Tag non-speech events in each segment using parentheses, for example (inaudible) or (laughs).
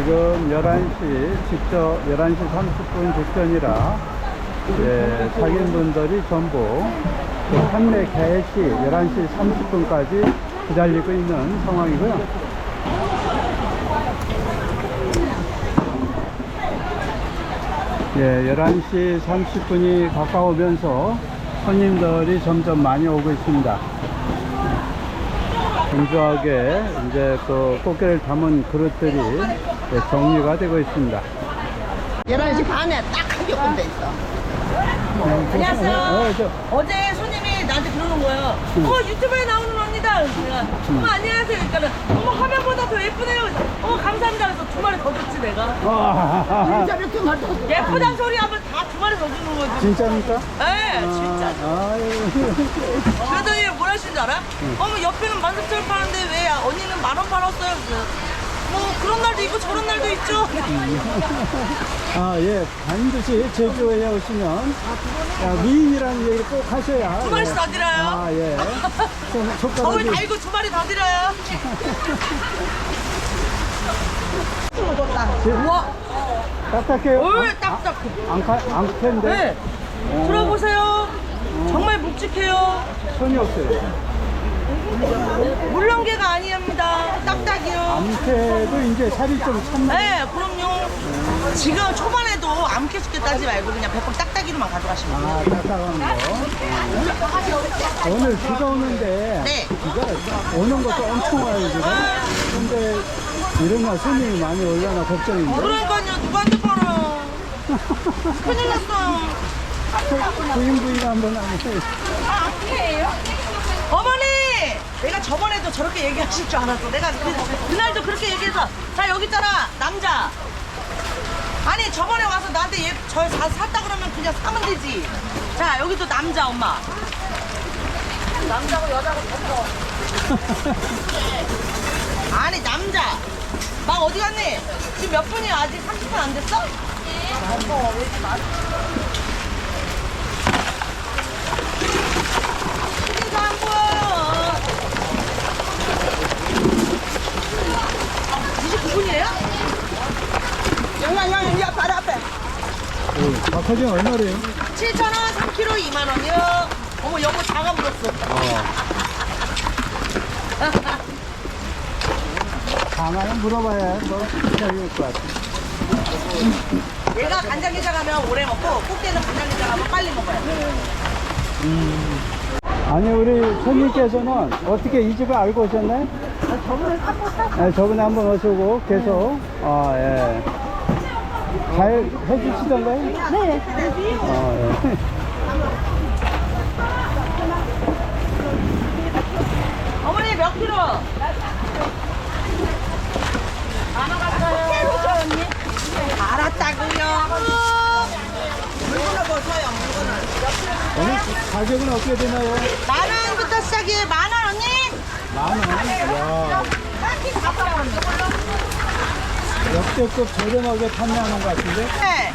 지금 11시, 직접 11시 30분 직전이라, 예, 자기분들이 전부 그 판매 개시 11시 30분까지 기다리고 있는 상황이고요. 예, 11시 30분이 가까우면서 손님들이 점점 많이 오고 있습니다. 분주하게 이제 그 꽃게를 담은 그릇들이 예, 정리가 되고 있습니다. 11시 반에 딱한개 온데 있어. 안녕하세요. 어, 저, 어제 손님이 나한테 그러는 거예요. 어 유튜브에 나오는 언니다. 그래서 내가 어머 안녕하세요. 그러니까 어머 화면보다 더 예쁘네요. 그래서, 어머 감사합니다. 그래서 두 마리 더 줬지 내가. 아, 예쁘단 소리 하면 다 두 마리 더 주는 거지. 진짜입니까? 네, 진짜. 아, 아유. 그러더니 뭐라 하시는 줄 알아? 어머 옆에는 만석절 파는데 왜 언니는 만 원 팔았어요? 그래서 뭐 그런 날도 있고 저런 날도 있죠. (laughs) 아, 예. 반드시 제주에 오시면 야, 미인이라는 얘기를 꼭 하셔야. 두 마리씩 더 드려요. 아, 예. 손- 저울 손가락이. 달고 두 마리 더 드려요. (laughs) 우와, 딱딱해요. 올 딱딱. 안, 카, 안 텐데. 네. 들어보세요. 정말 묵직해요. 손이 없어요. 물렁개가 아니랍니다. 딱딱이요. 암태도 이제 살이 좀 찼나? 네, 그럼요. 지금 초반에도 암캐 쉽게 따지 말고 그냥 백번 딱딱이로만 가져가시면 돼요. 아, 딱딱한 거. 오늘 비가 오는데. 네. 비가 오는 것도 엄청 와요, 지금. 근데 이런 날 손님이 많이 올려나 걱정인데. 그러니까요, 누구한테 팔아요? (laughs) 큰일 났어요. 부인 부인 한번 하면. 어머니! 내가 저번에도 저렇게 얘기하실 줄 알았어. 내가 그, 그날도 그렇게 얘기해서. 자, 여기 있잖아, 남자. 아니, 저번에 와서 나한테 얘, 저 사, 샀다 그러면 그냥 사면 되지. 자, 여기도 남자, 엄마. 남자고 여자고 섞어. (laughs) 아니, 남자. 막 어디 갔니? 지금 몇 분이야? 아직 30분 안 됐어? 시계도 안 보여요. 29분이에요? 영양 영양 야 바로 앞에. 박하진 얼마래요? 7,000원, 3kg 2만원이요. 어머, 여보 작아 물었어. 가만히 물어봐야 뭐 기다릴 것 같아. 얘가 간장게장 하면 오래 먹고, 꽃게는 간장게장 하면 빨리 먹어요. 아니 우리 손님께서는 어떻게 이 집을 알고 오셨나요? 저번에 한번 저번에 한번 오시고 계속 아 예. 잘 해주시던가요? 네. 아, 예. 어머니 몇 킬로? 만원 갔어요. 언니? 알았다고요. 물건을 보세요 물건을. 오늘 가격은 어떻게 되나요? 만 원부터 시작이에요. 만 원, 언니? 만 원. 야, 역대급 저렴하게 판매하는 것 같은데? 네.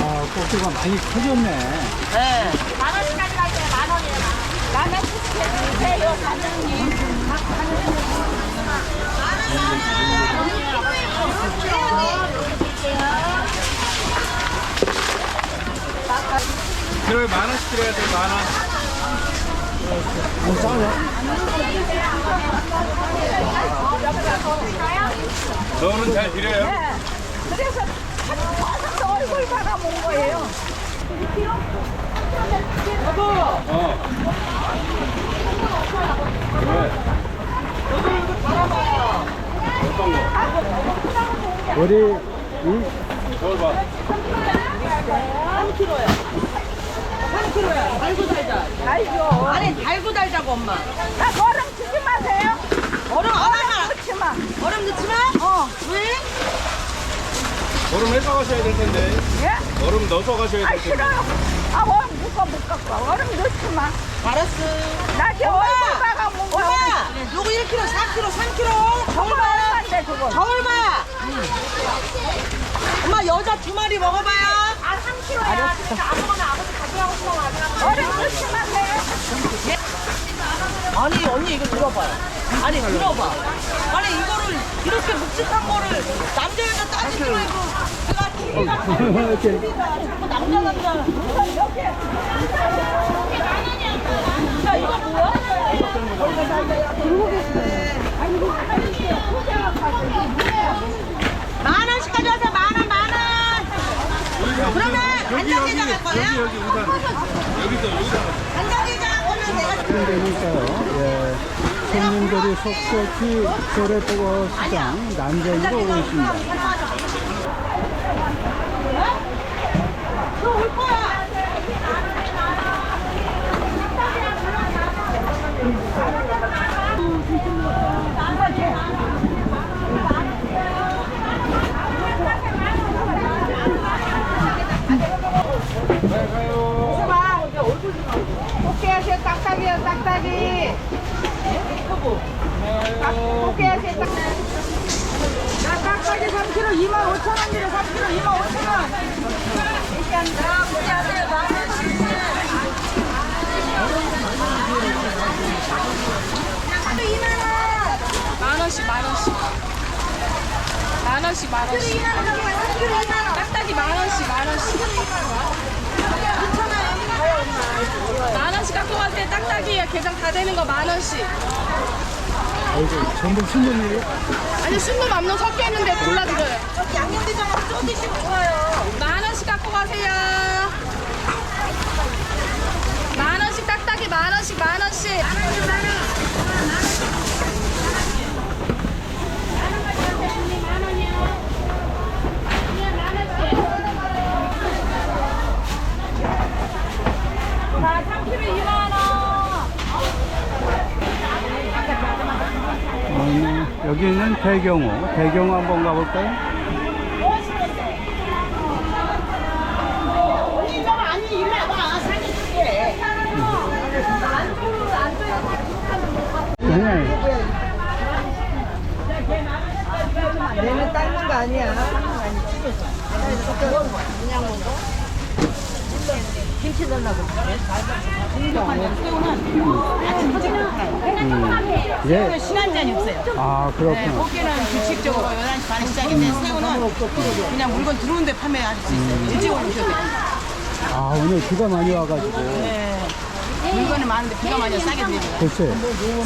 아, 꽃게가 많이 커졌네. 네. 이거 만원 그러면 만 원씩 드려야 돼, 만 원. 뭐 싸냐? 너는 잘 드려요? 네. 그래서 커서 얼굴 바라본 거예요. 여보! 어. 여보, 여기 바라봐. 어떤 거? 우리 이 저걸 봐. 3kg야. 3kg야. 달고 달자. 알죠. 아니 달고 달자고 엄마. 나 거름 주지 마세요. 얼음 안 하나. 넣지 마. 얼음 넣지 마. 어. 왜? 얼음 해서 가셔야 될 텐데. 예? 얼음 넣어서 가셔야 아될 텐데. 싫어요. 아 얼음 묶어 못 갖고 얼음 넣지 마. 알았어. 나 지금! 얼굴 거야. 엄마. 요거 1kg, 4kg, 3kg. 저울 저거 봐. 얼마인데 저거? 저울 봐. 엄마 여자 두 마리 먹어봐요. 아 3kg야. 아무거나 아버지 가져가고 싶어 얼음 넣지 마세요. 아니 언니 이거 들어봐요. 아니 들어봐. 아니 이거를 이렇게 묵직한 거를 남자 여자 따지기로 이거 내가 TV가 이렇게 자꾸 남자 남자. 야 이거 뭐야? 만 원씩 가져와서 만 원, 만 원. 그러면 간장게장 할 거야? 여기, 여기 우산. 여기서, 여기서. 간장게장 할 거면 내가 되니까요. 예. 손님들이 속속히 소래포고 시장 난쟁이로 오고 있습니다. 너올 거야. 꽃게하세요 딱딱이요 딱딱이. 꽃게하세요 딱딱이. 나 딱딱이 3kg 2만 5천 원이래 3kg 2만 5천 원. 꽃게하세요 만 원씩 만 원씩 만 원씩 만 원씩 딱딱이 만 원씩 만 원씩 만 원씩 갖고 갈 때 딱딱이 게장 다 되는 거 만 원씩. 아이고, 전부 신문이에요? 아니 순놈 암놈 섞여 있는데 골라드려요. 양념게장하고 쪼디씩 좋아요. 만 원씩 갖고 가세요. 만 원씩 딱딱이 만 원씩 만 원씩 자, 3kg 2만 원. 음, 여기는 대경호. 대경호 한번 가볼까요? 네. 내는 닦는 거 아니야. 김치 넣으려고. 음, 예. 시간제한이 없어요. 아, 그렇구나. 꽃게는 규칙적으로 11시 반에 시작인데 새우는 그냥 물건 들어오는데 판매할 수 있어요. 일찍 오셔야 돼요. 아, 오늘 비가 많이 와가지고. 네. 물건이 많은데 비가 많이 와서 싸게 드리고. 글쎄.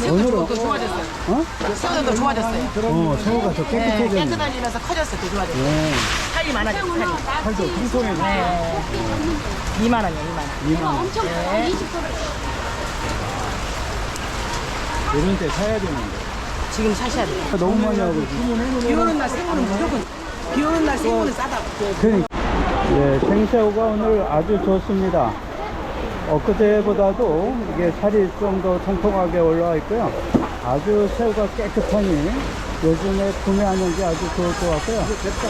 오늘은, 더 좋아졌어요. 어? 새우도 더 좋아졌어요. 어, 새우가 더 네, 깨끗해졌네. 깨끗해지면서 커졌어요. 더 좋아졌어요. 네. 살이 많아졌어요. 살이. 살도 통통해졌어. 네. 2만 원이요, 2만 원. 2만 원. 이런 때 사야 되는데. 지금 사셔야 돼요. 너무 많이 하고 있어. 비 오는 날 생우는 무조건 비 오는 날 생우는 싸다고. 그러니까. 예, 생새우가 오늘 아주 좋습니다. 엊그제보다도 이게 살이 좀 더 통통하게 올라와 있고요. 아주 새우가 깨끗하니 요즘에 구매하는 게 아주 좋을 것 같고요.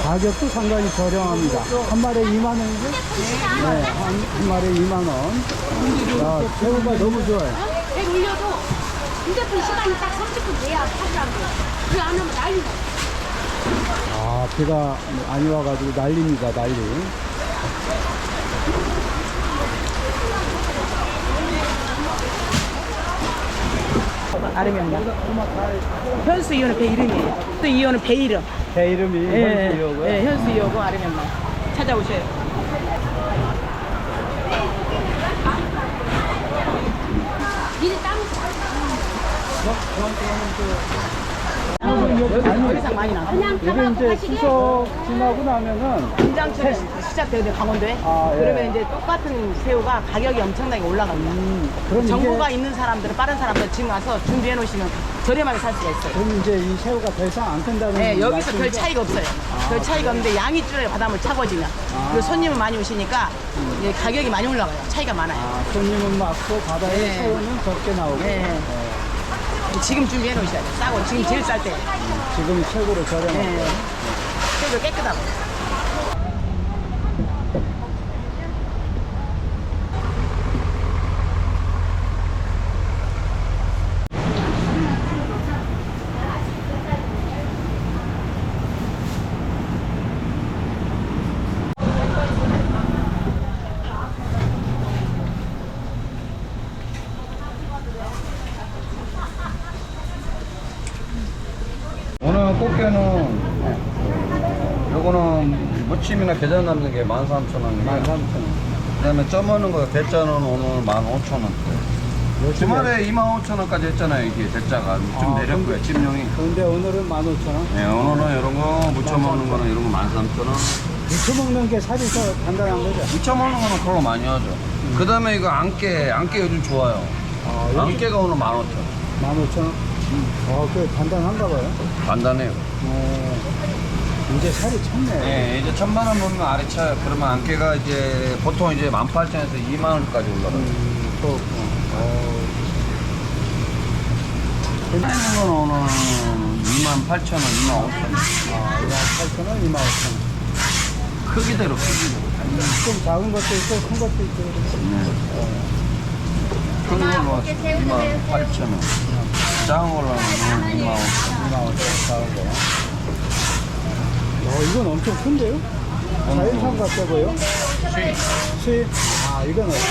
가격도 상당히 저렴합니다. 한 마리에 2만 원이죠? 네, 한, 한 마리에 2만 원. 야, 새우가 너무 좋아요. 배 올려도 휴대폰 시간이 딱 30분 돼야 하더라고. 그안 하면 난리나. 아, 비가 많이 와가지고 난립니다, 난리. 아름이었나? 현수 이호는 배 이름이에요. 현수 이호는 배 이름. 제 이름이 예, 현수이호고요. 예. 예, 현수 이호고 아름이었나? 찾아오셔요. 저, 어, 저한테 하면 그 니, 이상 많이 나. 이게 이제 추석 지나고 나면은 김장철 시작되거든 강원도에. 아, 예. 그러면 이제 똑같은 새우가 가격이 엄청나게 올라갑니다. 그럼 정보가 이게 있는 사람들은 빠른 사람들 지금 와서 준비해 놓으시면 저렴하게 살 수가 있어요. 그럼 이제 이 새우가 더 이상 안 큰다는 네, 여기서 별 말씀이죠? 차이가 없어요. 별 차이가 없는데 양이 줄어요. 바닷물 차고지면. 그리고 손님은 많이 오시니까 이제 가격이 많이 올라가요. 차이가 많아요. 아, 손님은 많고 바다에 네. 새우는 적게 나오고 네. 지금 준비해 놓으셔야 돼요. 싸고 지금 제일 쌀 때. 지금 최고로 저렴하고 네. 새우도 깨끗하고. 오늘 꽃게는 무침이나 게장 담는 게 13,000원이고요. 13,000원. 그다음에 쪄먹는 거 대짜는 오늘 15,000원대 주말에 25,000원까지 했잖아요 이게 대짜가. 좀 아, 내렸고요 찜용이. 근데 오늘은 15,000원? 네, 오늘은 이런 거 무쳐 먹는 거는 이런 거 13,000원. 무쳐 먹는 게 살이 더 단단한 거죠? 무쳐 먹는 거는 그걸로 많이 하죠. 그 다음에 이거 안깨 안깨 요즘 좋아요. 아, 여기 안깨가 오늘 15,000원. 15,000원? 어, 그 단단한가 봐요. 간단해요. 어, 이제 살이 찼네 네, 이제 천만 원 보면 아래 차요. 그러면 안개가 이제 보통 이제 18,000원에서 2만 원까지 올라가요. 음, 또, 어, 하는 건 오늘 2만 8천 원, 2만 5천 원. 아, 28,000원, 25,000원 크기대로 크기대로. 좀 작은 것도 있고 큰 것도 있고 큰 걸로 2만 8천 원. 작은 걸로 하면 2만 5천 원. 25,000원 작은 거 어, 이건 엄청 큰데요? 자연산? 수익. 수입? 아, 이건 어떻게?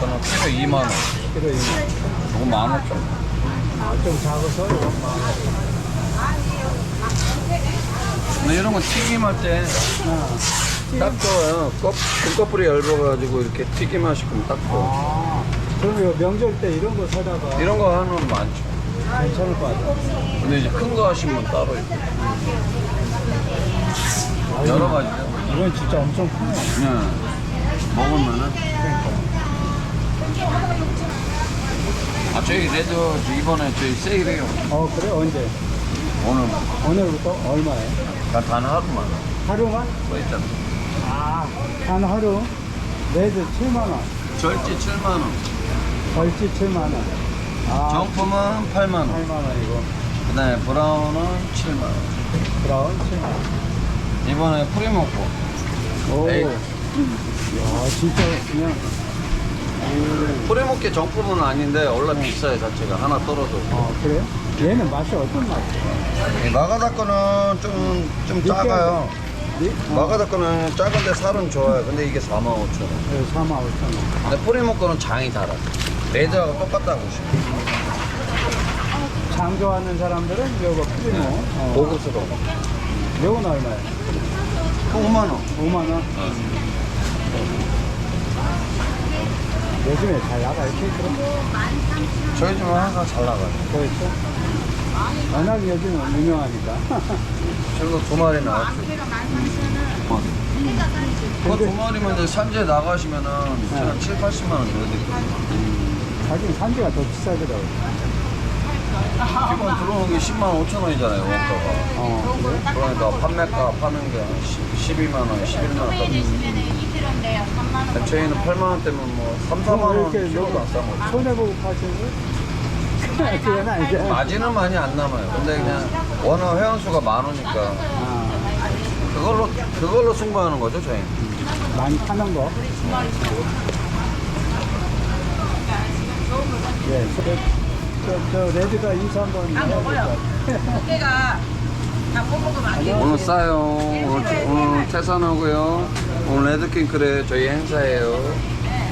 그거는 키로 2만 원. 키로 2만 이거 1만 5천 원. 아, 좀 작아서 만 원. 근데 이런 거 튀김할 때딱 좋아요. 껍, 등꺼풀이 얇아가지고 이렇게 튀김하시면 딱 좋아. 아, 그럼 이거 명절 때 이런 거 사다가 이런 거 하면 많죠. 괜찮을 것 같아. 근데 이제 큰 거 하시면 따로 있고. 여러 가지죠. 이건 진짜 엄청 크네. 그냥 먹으면은 아 저희 레드 이번에 저희 세일해요 어, 그래? 언제? 오늘 오늘부터 얼마에? 단 하루만 하루만? 뭐 있잖아 아, 단 하루. 레드 7만원. 절지 7만 원 벌지 7만원. 아, 정품은 8만 원 8만원이고. 그 다음에 브라운은 7만 원 브라운 7만원. 이번에 프리모코 오. 에이. 야, 진짜 그냥. 프리모코 정품은 아닌데 원래 비싸요 자체가 하나 떨어져 아, 그래요? 얘는 맛이 어떤 맛이에요? 마가다 거는 좀, 좀 작아요 네? 마가다 거는 작은데 살은 좋아요 근데 이게 4만 5천 원 4만 5천 원. 근데 프리모코는 장이 달아 레드하고 똑같다고 보시면 장 좋아하는 사람들은 요거 프리모. 어. 고급스러워 요건 얼마예요? 5만 원 5만 원. 요즘에 잘 나가요, 케이크로? 저희 집은 항상 잘 나가요 그렇죠? 워낙 요즘은 유명하니까. (laughs) 지금도 두 마리 나왔죠 그두 마리면 이제 산지에 나가시면은 한 7, 80만 원 줘야 되거든요 자기는 산지가 더 비싸더라고. 기본 들어오는 게 10만 5천 원이잖아요 원가가 어, 그래? 그러니까 판매가 파는 게한 12만 원, 11만 원 저희는 8만 원 때면 뭐 3, 4만 원 이렇게 키로도 안싸 먹어요 손해보고 파시는 거? 그건 아니죠. 마진은 많이 안 남아요 근데 그냥 워낙 회원수가 많으니까 아, 그걸로 그걸로 승부하는 거죠 저희 는 많이 파는 거. 예, 저, 레드가 인사 한번? 깨가 다 뽑아먹으면 안 돼. 오늘 싸요. 오늘, 오늘 태산하고요. 오늘 레드킹크래 저희 행사예요.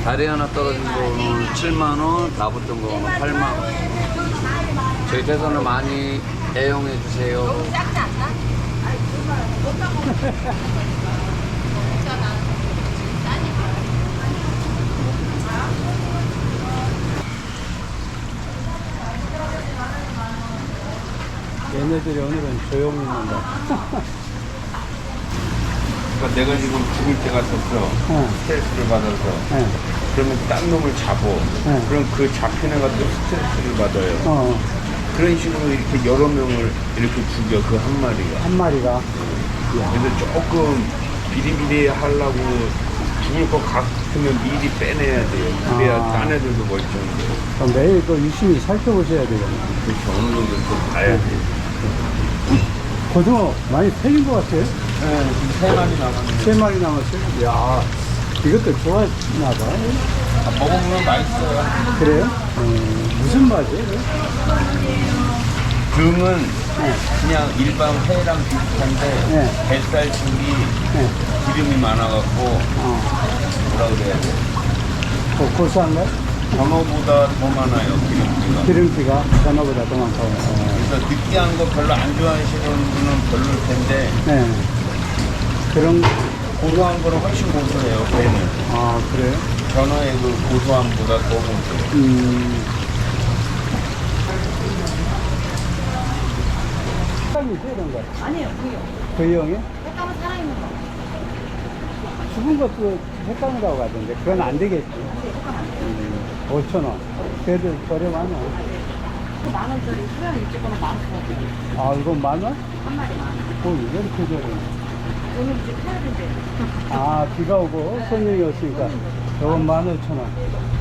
다리 하나 떨어진 거 오늘 7만 원, 다 붙은 거 오늘 8만 원. 저희 태산을 많이 애용해 주세요. 얘네들이 오늘은 조용히 있는다. 그러니까 내가 지금 죽을 때 같았어. 응. 스트레스를 받아서. 예. 그러면 딴 놈을 잡어. 네. 그럼 그 애가 또 스트레스를 받아요. 어, 그런 식으로 이렇게 여러 명을 이렇게 죽여, 그 한 마리가. 한 마리가. 그래서 조금 비리비리 하려고 죽을 것 같으면 미리 빼내야 돼요. 그래야 아. 딴 애들도. 그럼 매일 그 유심히 살펴보셔야 되겠네. 그렇죠. 어느 정도 좀 봐야 돼. 고등어 많이 팔린 것 같아요. 네, 지금 세 마리 남았는데. 세 마리 남았어요. 이야, 이것도 좋아하나 봐. 아, 먹어보면 맛있어요. 그래요? 어, 무슨 맛이에요? 등은 그냥 일반 회랑 비슷한데 네. 뱃살 쪽이 네. 기름이 많아갖고 어, 뭐라 그래야 돼? 고- 고소한가요? 전어보다 더 많아요 기름기가. 기름기가 전어보다 더 많다고. 어, 그래서 느끼한 거 별로 안 좋아하시는 분은 별로일 텐데 네. 그런, 고소한 거는 훨씬 고소해요 배는. 아, 그래요? 전어의 그 고소함보다 더 고소해요. 음. 색감이죠, 이런 거? 아니에요, 그게요. V형이? 색감은 살아있는 거. 죽은 것도 색감이라고 하던데, 그건 안 되겠지. 음, 5,000원. 그래도 저렴하네. 만 원짜리 수영 일찍 거는 만 원. 아, 이건 만 원? 한 마리 만 원. 어, 왜 이렇게 저렴해? 오늘 이제 타야 된대. 아, 비가 오고 손님이 없으니까 저건 15,000원.